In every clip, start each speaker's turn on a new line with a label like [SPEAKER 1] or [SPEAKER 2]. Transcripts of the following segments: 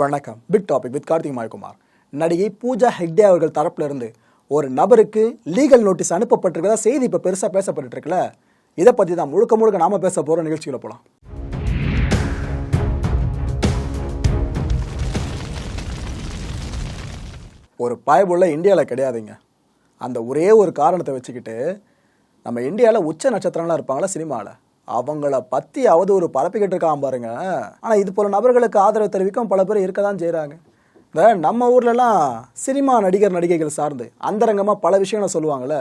[SPEAKER 1] வணக்கம். Big topic with Karthik Mayakumar நடிகை பூஜா ஹெக்டே அவர்கள் தரப்பிலிருந்து ஒரு நபருக்கு லீகல் நோட்டீஸ் அனுப்பப்பட்டிருக்கிறதா? செய்தி இப்போ பெருசாக பேசப்பட்டு இருக்குல்ல இதை பற்றி தான் முழுக்க முழுக்க நாம பேச போகிற நிகழ்ச்சியில் போகலாம் ஒரு பயபுள்ள இந்தியாவில் கிடையாதுங்க. அந்த ஒரே ஒரு காரணத்தை வச்சுக்கிட்டு நம்ம இந்தியாவில் உச்ச நட்சத்திரங்களாக இருப்பாங்களா சினிமாவில் அவங்கள பற்றி ஒரு பரப்பிக்கிட்டு இருக்கான் பாருங்க. ஆனால் இது போல நபர்களுக்கு ஆதரவு தெரிவிக்கும் பல பேர் இருக்க தான் செய்கிறாங்க இந்த நம்ம ஊர்லலாம் சினிமா நடிகர் நடிகைகள் சார்ந்து அந்தரங்கமாக பல விஷயங்களை சொல்லுவாங்கள்ல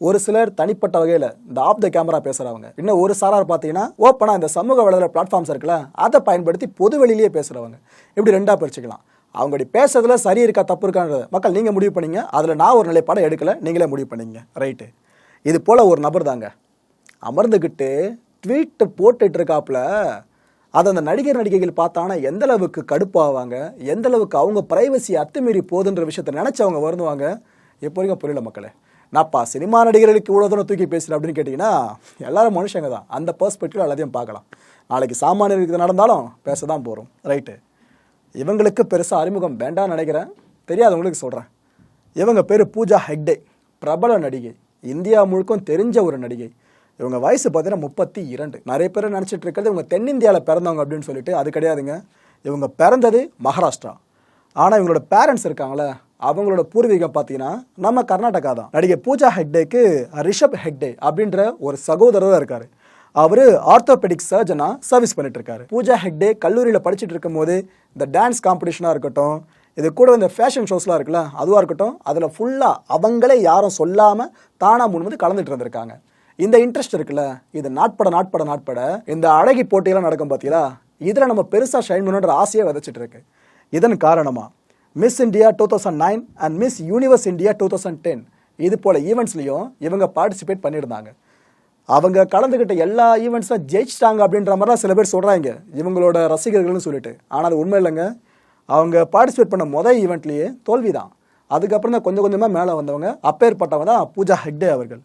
[SPEAKER 1] ஒரு சிலர் தனிப்பட்ட வகையில் இந்த ஆஃப் த கேமரா பேசுகிறவங்க இன்னும் ஒரு சாரார் பார்த்தீங்கன்னா ஓப்பனாக இந்த சமூக வலைதள பிளாட்ஃபார்ம்ஸ் இருக்குல்ல அதை பயன்படுத்தி பொது வெளியிலேயே பேசுகிறவங்க இப்படி ரெண்டாக பிரிச்சுக்கலாம். அவங்களுடைய பேசுறதுல சரி இருக்கா தப்பு இருக்கான்றத மக்கள் நீங்கள் முடிவு பண்ணீங்க. அதில் நான் ஒரு நிலைப்பாடம் எடுக்கலை நீங்களே முடிவு பண்ணீங்க. ரைட்டு இது போல் ஒரு நபர் தாங்க. அமர்ந்துக்கிட்டு ட்வீட்டு போட்டுட்டு இருக்காப்புல அதை அந்த நடிகர் நடிகைகள் பார்த்தானா எந்த அளவுக்கு கடுப்பாவாங்க? எந்த அளவுக்கு அவங்க பிரைவசி அத்துமீறி போகுதுன்ற விஷயத்தை நினச்சி அவங்க வருந்துவாங்க? எப்போ வரைக்கும் புரியல மக்களே. நான்ப்பா சினிமா நடிகர்களுக்கு இவ்வளோ தூரம் தூக்கி பேசுகிறேன் அப்படின்னு கேட்டிங்கன்னா எல்லாரும் மனுஷங்க தான். அந்த பர்ஸ்பெக்டிவ் எல்லாத்தையும் பார்க்கலாம். நாளைக்கு சாமானியர்களுக்கு நடந்தாலும் பேச தான் போகிறோம் ரைட்டு இவங்களுக்கு பெருசாக அறிமுகம் வேண்டாம்னு நினைக்கிறேன். தெரியாதவங்களுக்கு சொல்கிறேன் இவங்க பேர் பூஜா ஹெக்டே. பிரபல நடிகை. இந்தியா முழுக்கும் தெரிஞ்ச ஒரு நடிகை. இவங்க வயசு பார்த்தீங்கன்னா முப்பத்தி இரண்டு. நிறைய பேர் நினச்சிட்டு இருக்கிறது இவங்க தென்னிந்தியாவில் பிறந்தவங்க அப்படின்னு சொல்லிட்டு அது கிடையாதுங்க. இவங்க பிறந்தது மகாராஷ்டிரா. ஆனால் இவங்களோட பேரண்ட்ஸ் இருக்காங்களே அவங்களோட பூர்வீகம் பார்த்தீங்கன்னா நம்ம கர்நாடகா தான். நடிகை பூஜா ஹெக்டேக்கு ரிஷப் ஹெக்டே அப்படின்ற ஒரு சகோதரர் இருக்காரு. அவர் ஆர்த்தோபெடிக் சர்ஜனா சர்வீஸ் பண்ணிட்டு இருக்காரு. பூஜா ஹெக்டே கல்லூரியில் படிச்சுட்டு இருக்கும்போது இந்த டான்ஸ் காம்படிஷனாக இருக்கட்டும் இது கூட இந்த ஃபேஷன் ஷோஸ்லாம் இருக்குல்ல அதுவாக இருக்கட்டும் அதில் ஃபுல்லாக அவங்களே யாரும் சொல்லாமல் தானாக முன் வந்து கலந்துட்டு இருந்திருக்காங்க. இந்த இன்ட்ரெஸ்ட் இருக்குல்ல இது நாட்பட நாட்பட நாட்பட இந்த அழகி போட்டியெல்லாம் நடக்கும் பார்த்தீங்களா இதில் நம்ம பெருசாக ஷைன் பண்ணுன்ற ஆசையை விதைச்சிட்டு இருக்கு. இதன் காரணமாக Miss India two thousand nine and Miss Universe India two thousand ten இது போல் ஈவெண்ட்ஸ்லையும் இவங்க பார்ட்டிசிபேட் பண்ணியிருந்தாங்க. அவங்க கலந்துக்கிட்ட எல்லா ஈவெண்ட்ஸும் ஜெயிச்சிட்டாங்க அப்படின்ற மாதிரிலாம் சில பேர் சொல்கிறாங்க இவங்களோட ரசிகர்கள்னு சொல்லிட்டு. ஆனால் அது உண்மை இல்லைங்க. அவங்க பார்ட்டிசிபேட் பண்ண மொதல் ஈவெண்ட்லேயே தோல்வி தான் அதுக்கப்புறம் தான் கொஞ்சம் கொஞ்சமாக மேலே வந்தவங்க அப்பேற்பட்டவங்க தான் பூஜா ஹெக்டே அவர்கள்.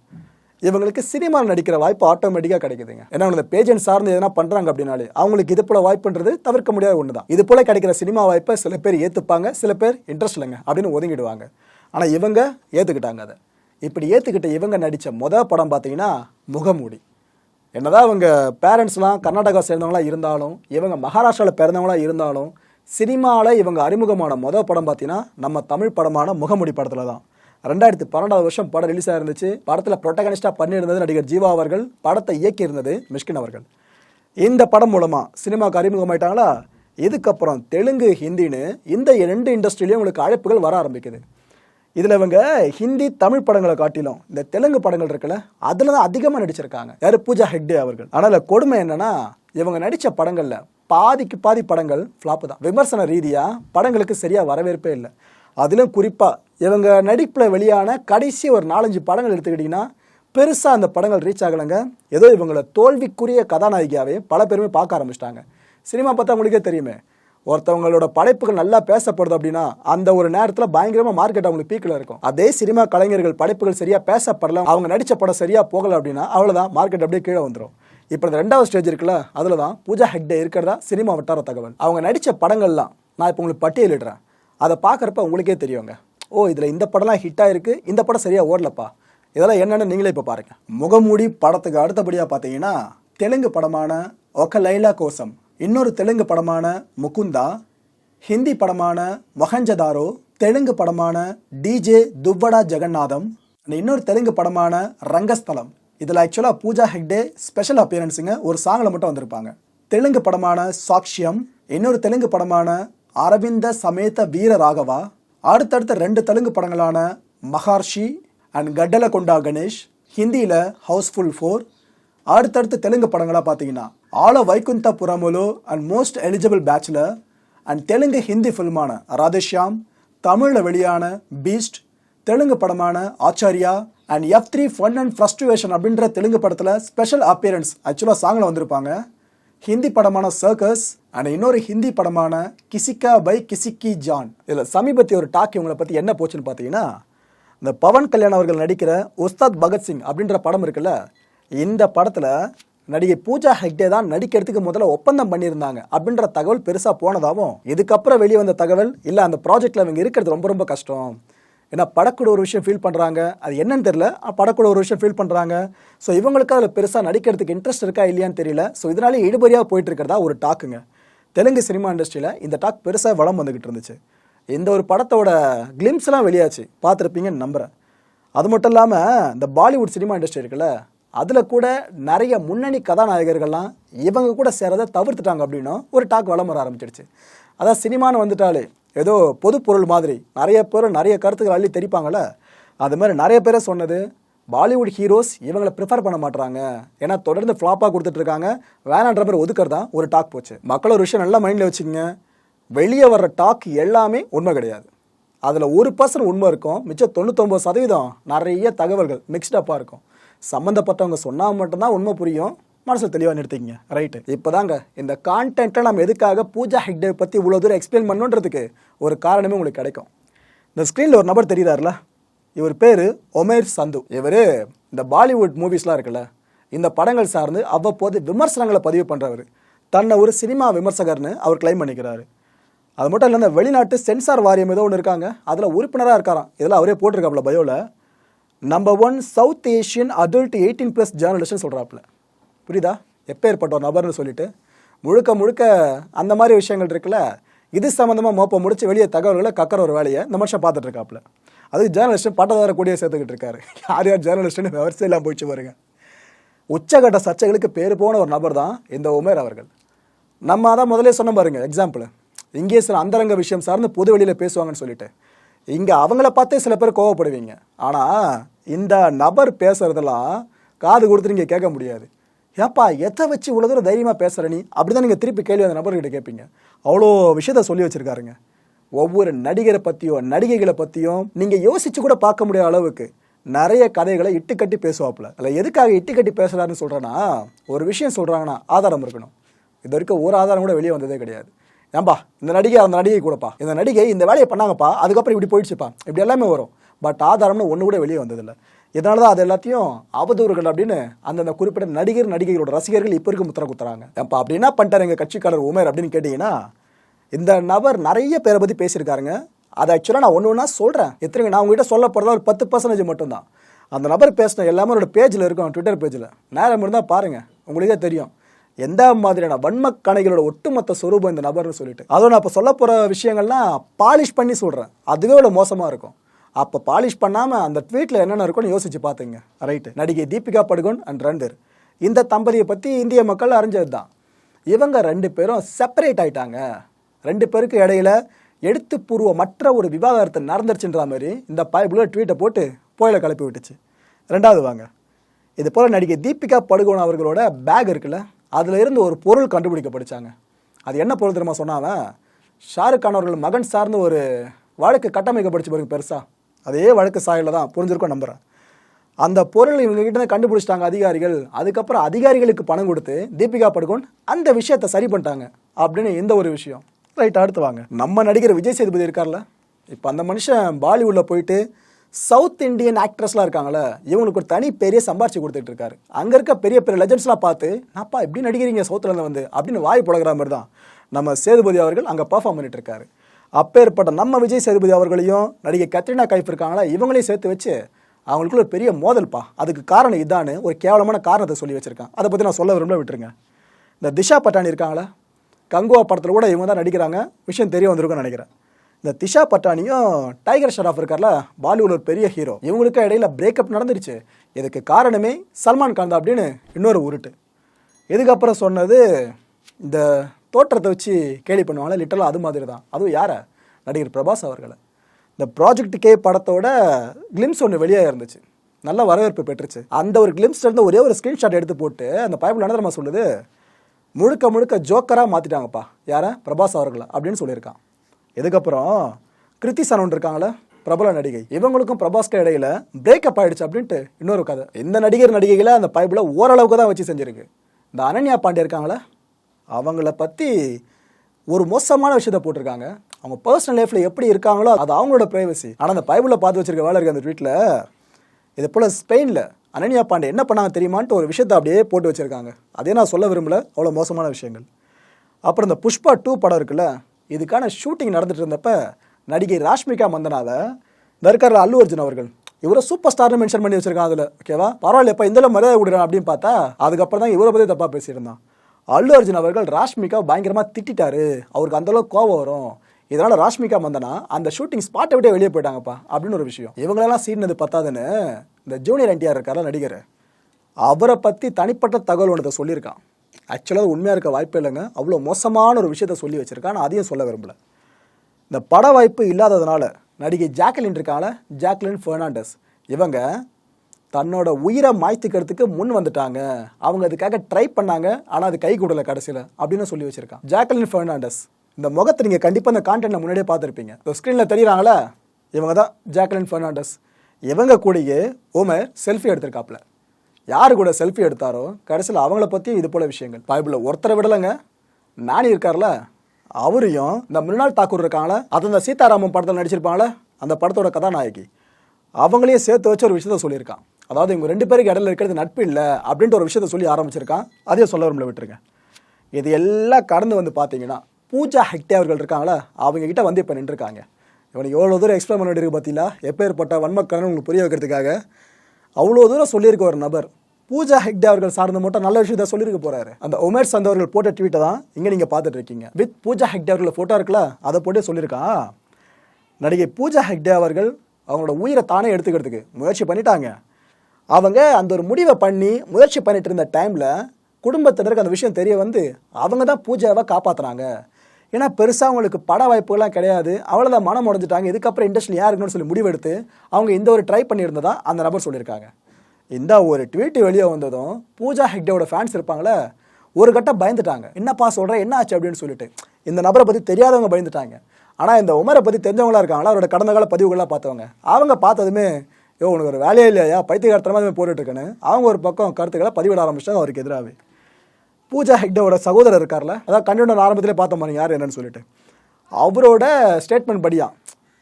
[SPEAKER 1] இவங்களுக்கு சினிமாவில் நடிக்கிற வாய்ப்பு ஆட்டோமேட்டிக்காக கிடைக்குதுங்க. ஏன்னா அவங்க பேஜென்ட் சார்ந்து எதனா பண்ணுறாங்க அப்படின்னாலே அவங்களுக்கு இது போல வாய்ப்புன்றது தவிர்க்க முடியாத ஒன்று தான் இது போல கிடைக்கிற சினிமா வாய்ப்பை சில பேர் ஏற்றுப்பாங்க சில பேர் இன்ட்ரெஸ்ட் இல்லைங்க அப்படின்னு ஒதுங்கிடுவாங்க. ஆனால் இவங்க ஏற்றுக்கிட்டாங்க அதை. இப்படி ஏற்றுக்கிட்ட இவங்க நடித்த மொதல் படம் பார்த்தீங்கன்னா முகமூடி. என்னதான் அவங்க பேரண்ட்ஸ்லாம் கர்நாடகா சேர்ந்தவங்களா இருந்தாலும் இவங்க மகாராஷ்டிராவில் பிறந்தவங்களா இருந்தாலும் சினிமாவில் இவங்க அறிமுகமான மொதல் படம் பார்த்தீங்கன்னா நம்ம தமிழ் படமான முகமுடி படத்தில் தான் ரெண்டாயிரத்தி பன்னெண்டாவது வருஷம் படம் ரிலீஸ் ஆயிருந்துச்சு. படத்தில் ப்ரொட்டகனிஸ்டாக பண்ணியிருந்தது நடிகர் ஜீவா அவர்கள். படத்தை இயக்கியிருந்தது மிஷ்கின் அவர்கள். இந்த படம் மூலமாக சினிமாவுக்கு அறிமுகமாயிட்டாங்களா? இதுக்கப்புறம் தெலுங்கு ஹிந்தின்னு இந்த ரெண்டு இண்டஸ்ட்ரியிலையும் உங்களுக்கு அழைப்புகள் வர ஆரம்பிக்குது. இதில் இவங்க ஹிந்தி தமிழ் படங்களை காட்டிலும் இந்த தெலுங்கு படங்கள் இருக்குல்ல அதில் தான் அதிகமாக நடிச்சிருக்காங்க. யார்? பூஜா ஹெக்டே அவர்கள். ஆனால் கொடுமை என்னென்னா இவங்க நடித்த படங்களில் பாதிக்கு பாதி படங்கள் ஃப்ளாப்பு தான். விமர்சன ரீதியாக படங்களுக்கு சரியாக வரவேற்பே இல்லை. அதிலும் குறிப்பாக இவங்க நடிப்பில் வெளியான கடைசி ஒரு நாலஞ்சு படங்கள் எடுத்துக்கிட்டிங்கன்னா பெருசாக அந்த படங்கள் ரீச் ஆகலைங்க. ஏதோ இவங்கள தோல்விக்குரிய கதாநாயகியாவே பல பேருமே பார்க்க ஆரம்பிச்சிட்டாங்க. சினிமா பார்த்தா உங்களுக்கே தெரியுமே. ஒருத்தவங்களோட படைப்புகள் நல்லா பேசப்படுது அப்படின்னா அந்த ஒரு நேரத்தில் பயங்கரமாக மார்க்கெட் அவங்களுக்கு பீக்கில் இருக்கும். அதே சினிமா கலைஞர்கள் படைப்புகள் சரியாக பேசப்படல அவங்க நடித்த படம் சரியாக போகலை அப்படின்னா அவ்வளோதான் மார்க்கெட் அப்படியே கீழே வந்துடும் இப்போ இந்த ரெண்டாவது ஸ்டேஜ் இருக்குல்ல அதில் தான் பூஜா ஹெக்டே இருக்கிறதா சினிமா வட்டார தகவல். அவங்க நடித்த படங்கள்லாம் நான் இப்போ உங்களுக்கு பட்டியலிடுறேன். அதை பார்க்குறப்ப உங்களுக்கே தெரியுங்க. ஓ இதில் இந்த படம்லாம் ஹிட் ஆகிருக்கு இந்த படம் சரியாக ஓடலப்பா. இதெல்லாம் என்னென்னு நீங்களே இப்போ பாருங்கள் முகமூடி படத்துக்கு அடுத்தபடியாக பார்த்தீங்கன்னா தெலுங்கு படமான ஒக்க லைலா கோசம் இன்னொரு தெலுங்கு படமான முகுந்தா ஹிந்தி படமான மொஹஞ்சதாரோ தெலுங்கு படமான டிஜே துவ்வடா ஜெகநாதம் இன்னொரு தெலுங்கு படமான ரங்கஸ்தலம். இதில் ஆக்சுவலாக பூஜா ஹெக்டே ஸ்பெஷல் அப்பியரன்ஸுங்க ஒரு சாங்கில் மட்டும் வந்திருப்பாங்க. தெலுங்கு படமான சாக்ஷியம் இன்னொரு தெலுங்கு படமான அரவிந்த சமேத வீர ராகவா அடுத்தடுத்த ரெண்டு தெலுங்கு படங்களான மகார்ஷி அண்ட் கட்டல கொண்டா கணேஷ் ஹிந்தியில் ஹவுஸ்ஃபுல் ஃபோர் அடுத்தடுத்த தெலுங்கு படங்களாக பார்த்தீங்கன்னா Ala Vaikunthapurramuloo and most eligible bachelor and Telugu Hindi ஃபில்மான Radhe Shyam தமிழில் வெளியான பீஸ்ட் தெலுங்கு படமான Acharya and F three fun and frustration அப்படின்ற தெலுங்கு படத்தில் ஸ்பெஷல் அப்பியரன்ஸ் ஆக்சுவலாக சாங்கில் வந்திருப்பாங்க. ஹிந்தி படமான சர்க்கஸ் அண்ட் இன்னொரு ஹிந்தி படமான கிசிக்கா பை கிசிக்கி ஜான் இதில் சமீபத்திய ஒரு டாக் இவங்களை பற்றி என்ன போச்சுன்னு பார்த்தீங்கன்னா இந்த பவன் கல்யாண் அவர்கள் நடிக்கிற உஸ்தாத் பகத்சிங் அப்படின்ற படம் இருக்குல்ல இந்த படத்தில் நடிகை பூஜா ஹெக்டே தான் நடிக்கிறதுக்கு முதல்ல ஒப்பந்தம் பண்ணியிருந்தாங்க அப்படின்ற தகவல் பெருசாக போனதாகவும் இதுக்கப்புறம் வெளியே வந்த தகவல் இல்லை அந்த ப்ராஜெக்டில் அவங்க இருக்கிறது ரொம்ப ரொம்ப கஷ்டம். ஏன்னா படக்கூட ஒரு விஷயம் ஃபீல் பண்ணுறாங்க அது என்னன்னு தெரியல. படக்கூட ஒரு விஷயம் ஃபீல் பண்ணுறாங்க ஸோ இவங்களுக்கு அதில் பெருசாக நடிக்கிறதுக்கு இன்ட்ரெஸ்ட் இருக்கா இல்லையான்னு தெரியல. ஸோ இதனாலே இடுபறியாக போயிட்டு இருக்கிறதா ஒரு டாக்குங்க தெலுங்கு சினிமா இண்டஸ்ட்ரியில் இந்த டாக் பெருசாக வளம் வந்துக்கிட்டு இருந்துச்சு. இந்த ஒரு படத்தோட கிளிம்ஸ்லாம் வெளியாச்சு. பார்த்துருப்பீங்கன்னு நம்புகிறேன் அது மட்டும் இல்லாமல் இந்த பாலிவுட் சினிமா இண்டஸ்ட்ரி இருக்குல்ல அதில் கூட நிறைய முன்னணி கதாநாயகர்கள்லாம் இவங்க கூட சேரதை தவிர்த்துட்டாங்க அப்படின்னும் ஒரு டாக் வளம் வர ஆரம்பிச்சிடுச்சு. அதான் சினிமான்னு வந்துட்டாலே ஏதோ பொது பொருள் மாதிரி நிறைய பேர் நிறைய கருத்துக்கள் அள்ளி தெரிப்பாங்கள அது மாதிரி நிறைய பேரை சொன்னது பாலிவுட் ஹீரோஸ் இவங்களை ப்ரிஃபர் பண்ண மாட்டுறாங்க ஏன்னா தொடர்ந்து ஃப்ளாப்பாக கொடுத்துட்ருக்காங்க வேணான்ற மாதிரி ஒதுக்குறதா ஒரு டாக் போச்சு. மக்கள் ஒரு விஷயம் நல்லா மைண்டில் வச்சுக்கோங்க. வெளியே வர்ற டாக் எல்லாமே உண்மை கிடையாது. அதில் ஒரு பர்சன்ட் உண்மை இருக்கும். மிச்சம் தொண்ணூத்தொம்பது சதவீதம் நிறைய தகவல்கள் மிக்ஸ்டப்பாக இருக்கும். சம்மந்தப்பட்டவங்க சொன்னால் மட்டும்தான் உண்மை புரியும். மனசு தெளிவாக நிறுத்திக்கங்க. ரைட்டு இப்போதாங்க இந்த கான்டென்ட்டை நம்ம எதுக்காக பூஜா ஹெக்டே பற்றி இவ்வளோ தூரம் எக்ஸ்பிளைன் பண்ணுன்றதுக்கு ஒரு காரணமே உங்களுக்கு கிடைக்கும். இந்த ஸ்க்ரீனில் ஒரு நபர் தெரியுறாருல? இவர் பேர் ஒமேர் சந்து. இவர் இந்த பாலிவுட் மூவிஸ்லாம் இருக்குல்ல இந்த படங்கள் சார்ந்து அவ்வப்போது விமர்சனங்களை பதிவு பண்ணுறவர் தன்னை ஒரு சினிமா விமர்சகர்னு அவர் கிளைம் பண்ணிக்கிறாரு. அது மட்டும் இல்லை இந்த வெளிநாட்டு சென்சார் வாரியம் ஏதோ ஒன்று இருக்காங்க அதில் உறுப்பினராக இருக்காராம். இதெல்லாம் அவரே போட்டிருக்காப்புல பயோவில் number one South Asian adult eighteen plus ஜேர்னலிஸ்ட்னு சொல்கிறாப்புல புரியுதா? எப்பேற்பட்ட ஒரு நபர்னு சொல்லிட்டு. முழுக்க முழுக்க அந்த மாதிரி விஷயங்கள் இருக்குல்ல. இது சம்மந்தமாக மோப்பம் முடிச்சு வெளியே தகவல்களை கக்கற ஒரு வேலையை இந்த மனுஷன் பார்த்துட்டு இருக்காப்புல. அதுக்கு ஜேர்னலிஸ்ட் பட்டதார கூடிய சேர்த்துக்கிட்டு இருக்காரு. யார் யார் ஜேர்னலிஸ்ட்னு வரிசையெல்லாம் போயிடுச்சு பாருங்க. உச்சகட்ட சர்ச்சைகளுக்கு பேர் போன ஒரு நபர் தான் இந்த உமேர் அவர்கள். நம்ம அதான் முதல்ல சொன்ன பாருங்க எக்ஸாம்பிள் இங்கே சில அந்தரங்க விஷயம் சார்ந்து பொது வெளியில் பேசுவாங்கன்னு சொல்லிட்டு. இங்கே அவங்கள பார்த்தே சில பேர் கோவப்படுவீங்க. ஆனால் இந்த நபர் பேசுறதெல்லாம் காது கொடுத்து நீங்கள் கேட்க முடியாது. ஏப்பா எதை வச்சு இவ்வளோ தூரம் தைரியமாக பேசுகிற நீ? அப்படி தான் நீங்கள் திருப்பி கேள்வி அந்த நபர்கிட்ட கேட்பீங்க. அவ்வளோ விஷயத்த சொல்லி வச்சுருக்காருங்க. ஒவ்வொரு நடிகரை பற்றியும் நடிகைகளை பற்றியும் நீங்கள் யோசிச்சு கூட பார்க்க முடியாத அளவுக்கு நிறைய கதைகளை இட்டுக்கட்டி பேசுவாப்புல. அதில் எதுக்காக இட்டுக்கட்டி பேசுகிறாருன்னு சொல்கிறேன்னா ஒரு விஷயம் சொல்கிறாங்கன்னா ஆதாரம் இருக்கணும். இது வரைக்கும் ஒரு ஆதாரம் கூட வெளியே வந்ததே கிடையாது. ஏன்பா இந்த நடிகை அந்த நடிகை கூடப்பா. இந்த நடிகை இந்த வேலையை பண்ணாங்கப்பா அதுக்கப்புறம் இப்படி போயிடுச்சுப்பா. இப்படி எல்லாமே வரும். பட் ஆதாரம்னு ஒன்று கூட வெளியே வந்ததில்லை. இதனால தான் அது எல்லாத்தையும் அவதூறுகள் அப்படின்னு அந்தந்த குறிப்பிட்ட நடிகர் நடிகைகளோட ரசிகர்கள் இப்போ இருக்க முத்திர குத்துறாங்க. அப்போ அப்படின்னா பண்ணிட்டார் எங்கள் கட்சிக்காரர் உமேர் அப்படின்னு கேட்டிங்கன்னா இந்த நபர் நிறைய பேரை பற்றி பேசியிருக்காருங்க. அதை ஆக்சுவலாக நான் ஒன்று ஒன்றா சொல்கிறேன் எத்தனை நான் உங்ககிட்ட சொல்ல போகிறதா ஒரு பத்து பர்சன்டேஜ் மட்டும்தான். அந்த நபர் பேசின எல்லாமே அவரோட பேஜில் இருக்கும் ட்விட்டர் பேஜில் நேரம் இருந்தால் பாருங்கள் உங்களுக்கே தெரியும். எந்த மாதிரியான வன்மக் கணைகளோட ஒட்டுமொத்த சொரூபம் இந்த நபர்னு சொல்லிட்டு. அதுவும் நான் இப்போ சொல்ல போகிற விஷயங்கள்லாம் பாலிஷ் பண்ணி சொல்கிறேன் அதுவே அவ்வளோ மோசமாக இருக்கும். அப்போ பாலிஷ் பண்ணாமல் அந்த ட்வீட்டில் என்னென்ன இருக்கும்னு யோசிச்சு பார்த்துங்க ரைட்டு நடிகை தீபிகா படுகோன் அண்ட் ரண்டர் இந்த தம்பதியை பற்றி இந்திய மக்கள் அறிஞ்சது தான் இவங்க ரெண்டு பேரும் செப்பரேட் ஆயிட்டாங்க. ரெண்டு பேருக்கு இடையில எடுத்துப்பூர்வ மற்ற ஒரு விவாகரத்தை நடந்துருச்சுன்ற மாதிரி இந்த பைபிளில் ட்வீட்டை போட்டு போயில கிளப்பி விட்டுச்சு. ரெண்டாவது வாங்க. இது போல் நடிகை தீபிகா படுகோன் அவர்களோட பேக் இருக்குல்ல அதில் இருந்து ஒரு பொருள் கண்டுபிடிக்கப்படுச்சாங்க அது என்ன பொருள் தெரியுமா சொன்னாவன் ஷாருக் கான் அவர்கள் மகன் சார்ந்த ஒரு வழக்கு கட்டமைக்கப்படுச்சு பாருங்க பெருசாக அதே வழக்கு சாயலில் தான் புரிஞ்சிருக்கோம் நம்புகிறேன் அந்த பொருள் இவங்க கிட்ட கண்டுபிடிச்சிட்டாங்க அதிகாரிகள். அதுக்கப்புறம் அதிகாரிகளுக்கு பணம் கொடுத்து தீபிகா படுகோன் அந்த விஷயத்தை சரி பண்ணிட்டாங்க. அப்படின்னு இந்த ஒரு விஷயம். ரைட் அடுத்து வாங்க. நம்ம நடிகர் விஜய் சேதுபதி இருக்கார்ல? இப்போ அந்த மனுஷன் பாலிவுட்டில் போயிட்டு சவுத் இந்தியன் ஆக்ட்ரஸ்லாம் இருக்காங்களே இவங்களுக்கு ஒரு தனி பெரிய சம்பாரிச்சு கொடுத்துட்டு இருக்காரு. அங்கே இருக்க பெரிய பெரிய லெஜண்ட்ஸ்லாம் பார்த்து நாப்பா எப்படி நடிக்கிறீங்க சவுத்துலேருந்து வந்து? அப்படின்னு வாய் புழகிற மாதிரி தான் நம்ம சேதுபதி அவர்கள் அங்கே பர்ஃபார்ம் பண்ணிட்டு இருக்காரு. அப்பேற்பட்ட நம்ம விஜய் சேதுபதி அவர்களையும் நடிகை கத்ரினா கைஃப் இருக்காங்களா இவங்களையும் சேர்த்து வச்சு அவங்களுக்குள்ள ஒரு பெரிய மோதல்ப்பா அதுக்கு காரணம் இதான்னு ஒரு கேவலமான காரணத்தை சொல்லி வச்சுருக்கேன். அதை பற்றி நான் சொல்ல விரும்பல விட்டுருங்க. இந்த திஷா பட்டாணி இருக்காங்களா? கங்குவா படத்தில் கூட இவங்க தான் நடிக்கிறாங்க. விஷயம் தெரிய வந்திருக்கும்னு நினைக்கிறேன். இந்த திஷா பட்டானியும் டைகர் ஷராஃப் இருக்கார்ல பாலிவுட் ஒரு பெரிய ஹீரோ. இவங்களுக்கு இடையில பிரேக்கப் நடந்துருச்சு. இதுக்கு காரணமே சல்மான் கான் தான் அப்படின்னு இன்னொரு உருட்டு. இதுக்கப்புறம் சொன்னது இந்த தோற்றத்தை வச்சு கேலி பண்ணுவாங்களே லிட்டரலாக அது மாதிரி தான் அதுவும் யாரை? நடிகர் பிரபாஸ் அவர்களை. இந்த ப்ராஜெக்ட் கே படத்தோட கிளிம்ஸ் ஒன்று வெளியே இருந்துச்சு. நல்ல வரவேற்பு பெற்றுச்சு. அந்த ஒரு கிளிம்ஸ்லேருந்து ஒரே ஒரு ஸ்க்ரீன்ஷாட் எடுத்து போட்டு அந்த பைப்பில் என்ன தெரியுமா சொல்லுது? முழுக்க முழுக்க ஜோக்கராக மாற்றிட்டாங்கப்பா யாரை? பிரபாஸ் அவர்களை அப்படின்னு சொல்லியிருக்கான். இதுக்கப்புறம் கிருத்தி சனோன் இருக்காங்களே பிரபல நடிகை. இவங்களுக்கும் பிரபாஸ்க்கு இடையில பிரேக்கப் ஆயிடுச்சு அப்படின்ட்டு இன்னொரு கதை. இந்த நடிகர் நடிகைகளை அந்த பைபிளை ஓரளவுக்கு தான் வச்சு செஞ்சிருக்கு. இந்த அனன்யா பாண்டே இருக்காங்களே அவங்கள பற்றி ஒரு மோசமான விஷயத்த போட்டிருக்காங்க. அவங்க பர்சனல் லைஃப்பில் எப்படி இருக்காங்களோ அது அவங்களோட ப்ரைவசி ஆனால் அந்த பைபிளில் பார்த்து வச்சிருக்க வேலை இருக்குது அந்த வீட்டில் இது போல் ஸ்பெயினில் அனன்யா பாண்டே என்ன பண்ணாங்க தெரியுமான்ட்டு ஒரு விஷயத்தை அப்படியே போட்டு வச்சுருக்காங்க. அதே நான் சொல்ல விரும்பல அவ்வளோ மோசமான விஷயங்கள். அப்புறம் இந்த புஷ்பா டூ படம் இருக்குல்ல இதுக்கான ஷூட்டிங் நடந்துட்டு இருந்தப்ப நடிகை ராஷ்மிகா மந்தனாவை நற்கரில் அல்லு அர்ஜுன் அவர்கள். இவரை சூப்பர் ஸ்டார்னு மென்ஷன் பண்ணி வச்சிருக்கான் அதில் ஓகேவா பரவாயில்ல இந்த மரியாதை விடுறான் அப்படின்னு பார்த்தா அதுக்கப்புறம் தான் இவரை பற்றி தப்பாக பேசியிருந்தான். அல்லு அர்ஜுன் அவர்கள் ராஷ்மிகா பயங்கரமாக திட்டிட்டாரு. அவருக்கு அந்தளவுக்கு கோபம் கோவம் வரும். இதனால் ராஷ்மிகா மந்தனா அந்த ஷூட்டிங் ஸ்பாட்டை விட்டே வெளியே போயிட்டாங்கப்பா அப்படின்னு ஒரு விஷயம். இவங்களெல்லாம் சீனது பத்தாதுன்னு இந்த ஜூனியர் என்டிஆர் இருக்காரா நடிகர். அவரை பற்றி தனிப்பட்ட தகவல் ஒன்றதை சொல்லியிருக்கான். ஆக்சுவலாக உண்மையாக இருக்க வாய்ப்பே இல்லைங்க. அவ்வளோ மோசமான ஒரு விஷயத்த சொல்லி வச்சிருக்கான். நான் அதையும் சொல்ல விரும்பலை. இந்த பட வாய்ப்பு இல்லாததுனால நடிகை ஜாக்லின் இருக்காங்கள ஜாக்லின் ஃபெர்னாண்டஸ். இவங்க தன்னோட உயிரை மாய்த்துக்கிறதுக்கு முன் வந்துட்டாங்க. அவங்க அதுக்காக ட்ரை பண்ணாங்க ஆனால் அது கை கூடல கடைசியில் அப்படின்னு சொல்லி வச்சிருக்கான். ஜாக்கலின் ஃபெர்னாண்டஸ் இந்த முகத்தை நீங்கள் கண்டிப்பாக அந்த கான்டென்ட் முன்னாடியே பார்த்துருப்பீங்க. இந்த ஸ்க்ரீனில் தெரியுறாங்களா இவங்க தான் ஜாக்கலின் ஃபெர்னாண்டஸ் இவங்க கூடயே ஓமர் செல்ஃபி எடுத்திருக்காப்ல யார் கூட செல்ஃபி எடுத்தாரோ கடைசியில் அவங்கள பற்றி இது போல விஷயங்கள். பைபிளில் ஒருத்தரை விடலைங்க. நானி இருக்கார்ல அவரையும் இந்த மிருனால் தாக்கூர் இருக்காங்களே அது இந்த சீதாராமன் படத்தில் நடிச்சிருப்பாங்களே அந்த படத்தோட கதாநாயகி. அவங்களையும் சேர்த்து வச்சு ஒரு விஷயத்த சொல்லியிருக்கான். அதாவது இவங்க ரெண்டு பேருக்கு இடையில இருக்கிறது நட்பு இல்லை அப்படின்ட்டு ஒரு விஷயத்த சொல்லி ஆரம்பிச்சிருக்கான். அதையும் சொல்ல விரும்பல விட்டுருங்க. இது எல்லாம் கடந்து வந்து பார்த்தீங்கன்னா பூஜா ஹெக்டே அவர்கள் இருக்காங்களா அவங்க கிட்ட வந்து இப்போ நின்றுருக்காங்க. இவனுக்கு எவ்வளோ தூரம் எக்ஸ்பிளைன் பண்ண இருக்கு பார்த்தீங்களா எப்பேற்பட்ட வன்மக்கடன் உங்களுக்கு புரிய வைக்கிறதுக்காக. அவ்வளோ தூரம் சொல்லியிருக்க ஒரு நபர் பூஜா ஹெக்டே அவர்கள் சார்ந்த மட்டும் நல்ல விஷயத்த சொல்லியிருக்க போறாரு. அந்த உமேர் சந்த் அவர்கள் போட்ட ட்வீட்டை தான் இங்கே நீங்கள் பார்த்துட்டு இருக்கீங்க. வித் பூஜா ஹெக்டே அவர்கள் ஃபோட்டோ இருக்குல்ல அதை போட்டே சொல்லியிருக்கான். நடிகை பூஜா ஹெக்டே அவர்கள் அவங்களோட உயிரை தானே எடுத்துக்கிறதுக்கு முயற்சி பண்ணிட்டாங்க. அவங்க அந்த ஒரு முடிவை பண்ணி முயற்சி பண்ணிட்டு இருந்த டைமில் குடும்பத்தினருக்கு அந்த விஷயம் தெரிய வந்து அவங்க தான் பூஜாவை காப்பாற்றுறாங்க ஏன்னா பெருசாக அவங்களுக்கு பட வாய்ப்புகள்லாம் கிடையாது. அவ்வளோதான் மனம் உடஞ்சிட்டாங்க. இதுக்கப்புறம் இண்டஸ்ட்ரியில் யாருக்குன்னு சொல்லி முடிவெடுத்து அவங்க இந்த ஒரு ட்ரை பண்ணியிருந்ததா அந்த நபர் சொல்லியிருக்காங்க. இந்த ஒரு ட்வீட் வெளியே வந்ததும் பூஜா ஹெக்டேவோட ஃபேன்ஸ் இருப்பாங்களே ஒரு கட்டம் பயந்துட்டாங்க. என்னப்பா சொல்கிறேன் என்ன ஆச்சு அப்படின்னு சொல்லிட்டு. இந்த நபரை பற்றி தெரியாதவங்க பயந்துட்டாங்க. ஆனால் இந்த உமரை பற்றி தெரிஞ்சவங்களா இருக்காங்களா? அவரோட கடந்த கால பதிவுகள்லாம் பார்த்தவங்க. அவங்க பார்த்ததுமே ஐயோ உனக்கு ஒரு வேலையே இல்லையா? பைத்தியகாரத்தனமாக போட்டுட்டு இருக்கேன்னு. அவங்க ஒரு பக்கம் கருத்துக்களை பதிவிட ஆரம்பிச்சிட்டாங்க அவருக்கு எதிராகவே பூஜா ஹெக்டோட சகோதரர் இருக்கார்ல அதாவது கண்டிப்பாக ஆரம்பத்திலே பார்த்த மாதிரி யார் என்னன்னு சொல்லிட்டு. அவரோட ஸ்டேட்மெண்ட் படியா?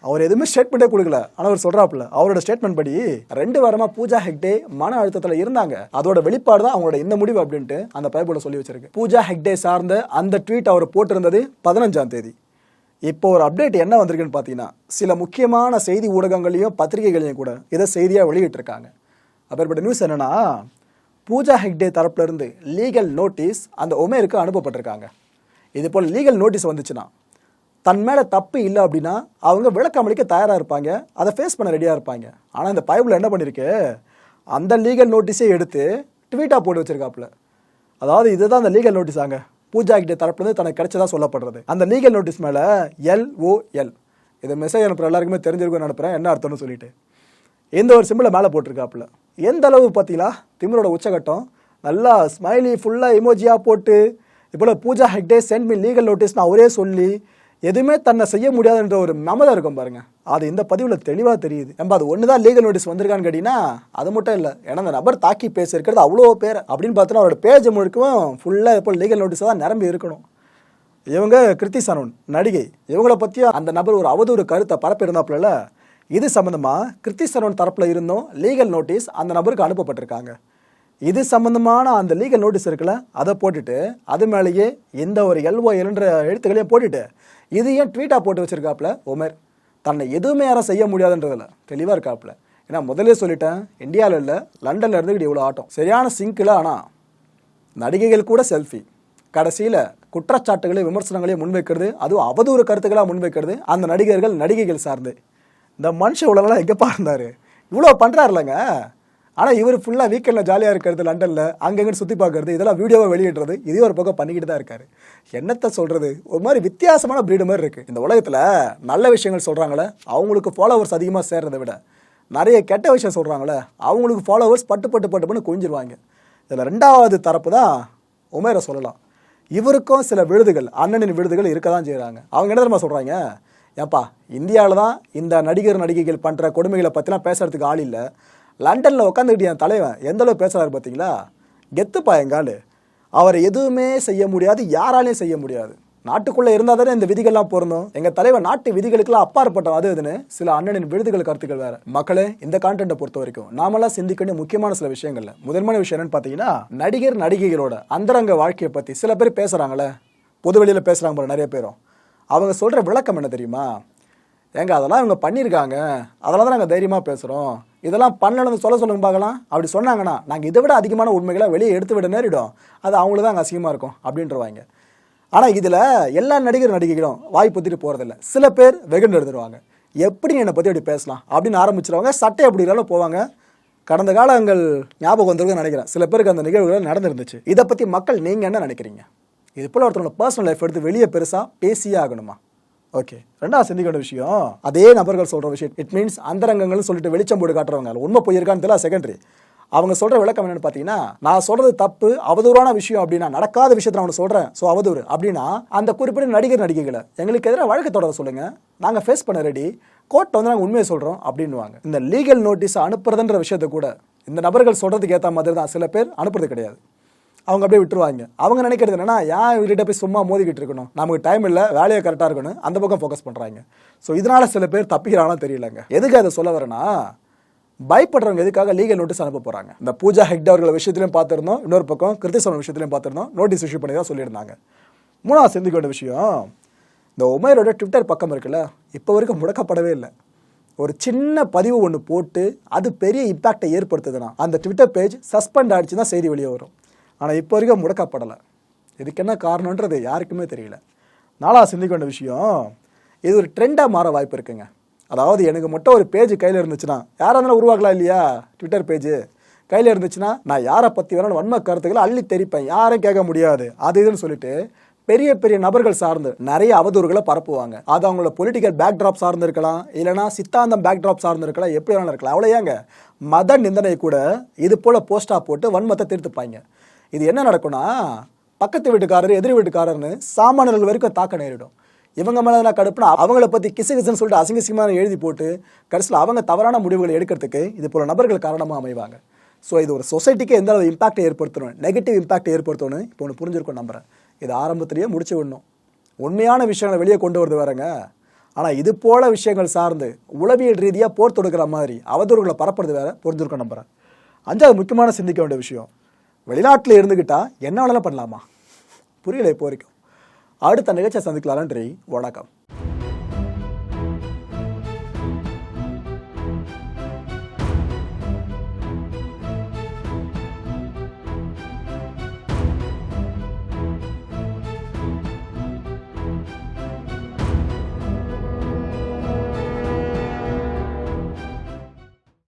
[SPEAKER 1] அவர் எதுவுமே ஸ்டேட்மெண்ட்டே கொடுக்கல. ஆனால் அவர் சொல்கிறாப்புல அவரோட ஸ்டேட்மெண்ட் படி ரெண்டு வாரமாக பூஜா ஹெக்டே மன அழுத்தத்தில் இருந்தாங்க. அதோட வெளிப்பாடு தான் அவங்களோட இந்த முடிவு அப்படின்ட்டு அந்த பைப்பில் சொல்லி வச்சிருக்கு. பூஜா ஹெக்டே சார்ந்த அந்த ட்வீட் அவர் போட்டிருந்தது பதினஞ்சாம் தேதி. இப்போ ஒரு அப்டேட் என்ன வந்திருக்குன்னு பார்த்தீங்கன்னா சில முக்கியமான செய்தி ஊடகங்களையும் பத்திரிகைகளையும் கூட இதை செய்தியாக வெளியிட்டிருக்காங்க. அப்பேற்பட்ட நியூஸ் என்னென்னா பூஜா ஹெக்டே தரப்புலருந்து லீகல் நோட்டீஸ் அந்த ஒமேருக்கு அனுப்பப்பட்டிருக்காங்க. இது போல் லீகல் நோட்டீஸ் வந்துச்சுன்னா தன் மேலே தப்பு இல்லை அப்படின்னா அவங்க விளக்கம் அளிக்க தயாராக இருப்பாங்க அதை ஃபேஸ் பண்ண ரெடியாக இருப்பாங்க. ஆனால் இந்த பைபிள் என்ன பண்ணியிருக்கு அந்த லீகல் நோட்டீஸே எடுத்து ட்வீட்டாக போட்டு வச்சுருக்காப்புல. அதாவது இதுதான் அந்த லீகல் நோட்டீஸாங்க பூஜா கிட்ட தரப்புலேருந்து தனக்கு கிடைச்சதா சொல்லப்படுறது. அந்த லீகல் நோட்டீஸ் மேலே எல்ஓஎல் இது மெசேஜ் அனுப்புகிற எல்லாருக்குமே தெரிஞ்சிருக்கும்னு அனுப்புகிறேன் என்ன அர்த்தம்னு சொல்லிட்டு. எந்த ஒரு சிம்பிளை மேலே போட்டிருக்காப்புல. எந்த அளவு பார்த்தீங்களா? திமிரோட உச்சகட்டம். நல்லா ஸ்மைலி ஃபுல்லாக இமோஜியாக போட்டு. இப்போ Pooja Hegde sent me legal notice நான் ஒரே சொல்லி எதுவுமே தன்னை செய்ய முடியாதுன்ற ஒரு மமதை இருக்கும் பாருங்க. அது இந்த பதிவில் தெளிவாக தெரியுது. நம்ம அது ஒன்று தான் லீகல் நோட்டீஸ் வந்திருக்கான்னு கேட்டிங்கன்னா அது மட்டும் இல்லை. ஏன்னா அந்த நபர் தாக்கி பேசியிருக்கிறது அவ்வளோ பேர் அப்படின்னு பார்த்தோன்னா அவரோட பேஜ் முழுக்கவும் ஃபுல்லாக இப்போ லீகல் நோட்டீஸாக தான் நிரம்பி இருக்கணும். இவங்க கிருத்தி சனோன் நடிகை. இவங்கள பற்றியும் அந்த நபர் ஒரு அவதூறு கருத்தை பரப்பியிருந்தாப்புல இது சம்மந்தமாக கிருத்தி சனோன் தரப்பில் இருந்தும் லீகல் நோட்டீஸ் அந்த நபருக்கு அனுப்பப்பட்டிருக்காங்க. இது சம்மந்தமான அந்த லீகல் நோட்டீஸ் இருக்குல்ல அதை போட்டுட்டு அது மேலேயே எந்த ஒரு எல்ஓ என்ற எழுத்துக்களையும் போட்டுட்டு இது ஏன் ட்வீட்டாக போட்டு வச்சுருக்காப்புல உமர் தன்னை எதுவுமே யாரும் செய்ய முடியாதுன்றதுல. தெளிவாக இருக்காப்புல ஏன்னா முதல்ல சொல்லிட்டேன் இந்தியாவில் இல்லை லண்டனில் இருந்துக்கிட்டு இவ்வளோ ஆட்டம். சரியான சிங்கில் ஆனால் நடிகைகள் கூட செல்ஃபி கடைசியில் குற்றச்சாட்டுகளையும் விமர்சனங்களையும் முன்வைக்கிறது அதுவும் அவதூறு கருத்துக்களாக முன்வைக்கிறது அந்த நடிகர்கள் நடிகைகள் சார்ந்து. இந்த மனுஷன் இவ்வளோலாம் எங்கேப்பா இருந்தார்? இவ்வளோ பண்ணுறாருலங்க ஆனால் இவர் ஃபுல்லாக வீக்கெண்டில் ஜாலியாக இருக்கிறது லண்டனில் அங்கங்கே சுற்றி பார்க்கறது இதெல்லாம் வீடியோவை வெளியிடுறது இதையும் ஒரு பக்கம் பண்ணிக்கிட்டு தான் இருக்காரு. என்னத்தை சொல்கிறது ஒரு மாதிரி வித்தியாசமான ப்ரீடு மாதிரி இருக்குது இந்த உலகத்தில் நல்ல விஷயங்கள் சொல்கிறாங்களே அவங்களுக்கு ஃபாலோவர்ஸ் அதிகமாக சேர்றதை விட. நிறைய கெட்ட விஷயம் சொல்கிறாங்களே அவங்களுக்கு ஃபாலோவர்ஸ் பட்டு பட்டு பட்டு பண்ணி குவிஞ்சிருவாங்க. இதில் ரெண்டாவது தரப்பு தான் உமேரை சொல்லலாம். இவருக்கும் சில விருதுகள் அண்ணனின் விருதுகள் இருக்க தான் செய்கிறாங்க அவங்க என்ன தெரியுமா சொல்கிறாங்க ஏப்பா இந்தியாவில் தான் இந்த நடிகர் நடிகைகள் பண்ணுற கொடுமைகளை பற்றிலாம் பேசுகிறதுக்கு ஆள் இல்லை. லண்டனில் உட்காந்துக்கிட்டு என் தலைவன் எந்தளவு பேசுகிறாரு பார்த்தீங்களா கெத்துப்பா எங்கால் அவர் எதுவுமே செய்ய முடியாது யாராலையும் செய்ய முடியாது. நாட்டுக்குள்ளே இருந்தால் தானே இந்த விதிகள்லாம் பொருந்தும். எங்கள் தலைவர் நாட்டு விதிகளுக்கெல்லாம் அப்பாற்பட்டோம் அது இதுன்னு சில அண்ணனின் விருதுகள் கருத்துக்கள் வேறு. மக்களே இந்த கான்டென்ட்டை பொறுத்த வரைக்கும் நாமெல்லாம் சிந்திக்கணும் முக்கியமான சில விஷயங்கள்ல. முதன்மையான விஷயம் என்னன்னு பார்த்தீங்கன்னா நடிகர் நடிகைகளோட அந்தரங்க வாழ்க்கையை பற்றி சில பேர் பேசுகிறாங்களே பொது வெளியில் பேசுகிறாங்க போல நிறைய பேரும். அவங்க சொல்கிற விளக்கம் என்ன தெரியுமா? ஏங்க அதெல்லாம் இவங்க பண்ணியிருக்காங்க அதெல்லாம் தான் நாங்கள் தைரியமாக பேசுகிறோம் இதெல்லாம் பண்ணலன்னு சொல்ல சொல்லுங்க பார்க்கலாம். அப்படி சொன்னாங்கன்னா நாங்கள் இதை விட அதிகமான உண்மைகளை வெளியே எடுத்து விட நேரிடும். அது அவங்களுக்கு தான் அங்கே அசிங்கமாக இருக்கும் அப்படின்றவாங்க. ஆனால் இதில் எல்லா நடிகர் நடிகைகளும் வாய் பொத்திட்டு போகிறதில்ல சில பேர் வெகுண்டு எடுத்துருவாங்க எப்படி என்னை பற்றி அப்படி பேசலாம்? அப்படின்னு ஆரம்பிச்சிருவாங்க. சட்டை அப்படி போவாங்க. கடந்த காலங்கள் ஞாபகம் வந்திருக்கு நினைக்கிறேன். சில பேருக்கு அந்த நிகழ்வுகள் நடந்துருந்துச்சு. இதை பற்றி மக்கள் நீங்கள் என்ன நினைக்கிறீங்க? இது போல் ஒருத்தவங்களோட பர்சனல் லைஃப் எடுத்து வெளியே பெருசாக பேசியே ஆகணுமா? ஓகே ரெண்டாவது சிந்திக்க வேண்டிய விஷயம் அதே நபர்கள் சொல்ற விஷயம். இட் மீன்ஸ் அந்தரங்கங்கள்னு சொல்லிட்டு வெளிச்சம் போட்டு காட்டுறவங்க. உண்மை போயிருக்கான்னு தெரியல செகண்டரி அவங்க சொல்ற விளக்கம் என்னன்னு பார்த்தீங்கன்னா நான் சொல்றது தப்பு அவதூறான விஷயம் அப்படின்னா நடக்காத விஷயத்தை நான் உனக்கு சொல்றேன். ஸோ அவதூறு. அப்படின்னா அந்த குறிப்பிட்ட நடிகர் நடிகைகளை எங்களுக்கு எதிராக வழக்கு தொடர சொல்லுங்க. நாங்க ஃபேஸ் பண்ண ரெடி கோர்ட் வந்து நாங்கள் உண்மையை சொல்றோம் அப்படின்னுவாங்க. இந்த லீகல் நோட்டீஸ் அனுப்புறதுன்ற விஷயத்தை கூட இந்த நபர்கள் சொல்றதுக்கு ஏற்ற மாதிரி தான் சில பேர் அனுப்புறது கிடையாது. அவங்க அப்படியே விட்டுருவாங்க. அவங்க நினைக்கிறது என்னன்னா ஏன் இவர்கிட்ட போய் சும்மா மோதிக்கிட்டு இருக்கணும்? நமக்கு டைம் இல்லை வேலையை கரெக்டாக இருக்கணும். அந்த பக்கம் ஃபோக்கஸ் பண்ணுறாங்க ஸோ இதனால சில பேர் தப்பிக்கிறாங்கன்னு தெரியலங்க. எதுக்கு அதை சொல்ல வரேன்னா பயப்படுறவங்க எதுக்காக லீகல் நோட்டீஸ் அனுப்ப போகிறாங்க இந்த பூஜா ஹெக்டே அவர்கள் விஷயத்திலையும் பார்த்துருந்தோம். இன்னொரு பக்கம் கிருத்திசவன் விஷயத்திலையும் பார்த்துருந்தோம். நோட்டீஸ் இஷ்யூ பண்ணி தான் சொல்லியிருந்தாங்க. மூணாவது சிந்திக்க வேண்டிய விஷயம் இந்த உமேரோட ட்விட்டர் பக்கம் இருக்குல்ல இப்போ வரைக்கும் முடக்கப்படவே இல்லை. ஒரு சின்ன பதிவு ஒன்று போட்டு அது பெரிய இம்பாக்டை ஏற்படுத்துதுன்னா அந்த ட்விட்டர் பேஜ் சஸ்பெண்ட் ஆகிடுச்சு தான் செய்தி வெளியே வரும். ஆனால் இப்போ வரைக்கும் முடக்கப்படலை. இதுக்கு என்ன காரணன்றது யாருக்குமே தெரியல. நாளாக சிந்திக்க வேண்டிய விஷயம் இது ஒரு ட்ரெண்டாக மாற வாய்ப்பு இருக்குங்க. அதாவது எனக்கு மட்டும் ஒரு பேஜ் கையில் இருந்துச்சுன்னா யாராக இருந்தாலும் உருவாக்கலாம் இல்லையா? ட்விட்டர் பேஜ் கையில் இருந்துச்சுன்னா நான் யாரை பற்றி வேணாலும் வன்ம கருத்துக்களை அள்ளி தெரிப்பேன். யாரும் கேட்க முடியாது. அது இதுன்னு சொல்லிட்டு பெரிய பெரிய நபர்கள் சார்ந்து நிறைய அவதூறுகளை பரப்புவாங்க. அது அவங்களோட பொலிட்டிக்கல் பேக்ட்ராப் சார்ந்து இருக்கலாம். இல்லைனா சித்தாந்தம் பேக்ட்ராப் சார்ந்து இருக்கலாம். எப்படி வேணாலும் இருக்கலாம். அவ்வளோ ஏங்க? மத நிந்தனை கூட இது போல் போஸ்டாக போட்டு வன்மத்தை தீர்த்துப்பாங்க. இது என்ன நடக்கும்னா பக்கத்து வீட்டுக்காரர் எதிர் வீட்டுக்காரர்னு சாமானியர்கள் வரைக்கும் தாக்க நேரிடும். இவங்க மேலே நான் கடுப்புனா அவங்கள பற்றி கிசு கிசுன்னு சொல்லிட்டு அசிங்கசிங்கமாக எழுதி போட்டு கடைசியில் அவங்க தவறான முடிவுகளை எடுக்கிறதுக்கு இது போல நபர்கள் காரணமாக அமைவாங்க. ஸோ இது ஒரு சொசைட்டிக்கு எந்த அளவு இம்பாக்டை ஏற்படுத்தணும் நெகட்டிவ் இம்பாக்டை ஏற்படுத்தணும் இப்போ ஒன்று புரிஞ்சிருக்கும் நம்புறேன். இது ஆரம்பத்திலேயே முடிச்சு விடணும். உண்மையான விஷயங்களை வெளியே கொண்டு வரது வரங்க ஆனால் இது போல விஷயங்கள் சார்ந்து உளவியல் ரீதியாக போர் தொடுக்கிற மாதிரி அவதூறுகளை பரப்புறது வேற புரிஞ்சிருக்கும் நம்புறேன். அஞ்சாவது முக்கியமான சிந்திக்க வேண்டிய விஷயம். வெளிநாட்டில் இருந்துக்கிட்டா என்ன வேணாலும் பண்ணலாமா? புரியல இப்போ வரைக்கும். அடுத்த நிகழ்ச்சியை சந்திக்கலாம் நன்றி வணக்கம்.